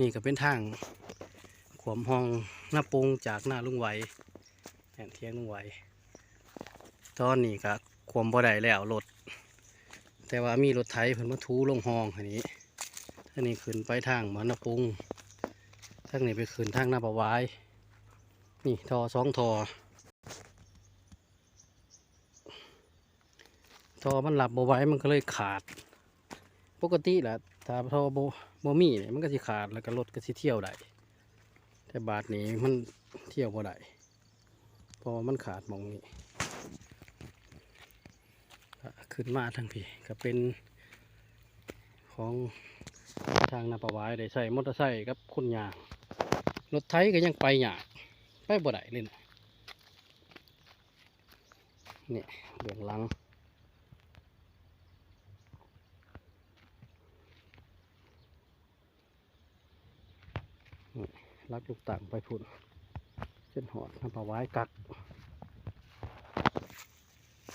นี่ก็เป็นทางขวมห้องหน้าปงจากหน้าลุงไหวแทนเทียงลุงไหว ตอนนี้ก็ขวมบ่ได้แล้วรถแต่ว่ามีรถไถเพิ่นมาทูลงห้องอันนี้ท่านี้ขึ้นไปทางหมันหน้าปรุงทางนี้ไปขึ้นทางหน้าประวายนี่ทอสองทอทอมันหลับบ่ไว้มันก็เลยขาด ปกติแหละถ้าทอบ่บ่มีเนี่ยมันก็สิขาดแล้วก็รถก็สิเที่ยวได้แต่บาทนี้มันเที่ยวบ่ได้เพราะมันขาดมองนี้ขึ้นมาทางพี่ก็เป็นของทางนาประวายได้ใส่มอเตอร์ไซค์กับคนยางรถไถก็ยังไปยากไปบ่ได้เลยนะเนี่ยเบื้องหลัง รักลูกต่างไปพุ่นเส้นหอดน้ำปลาไว้กัก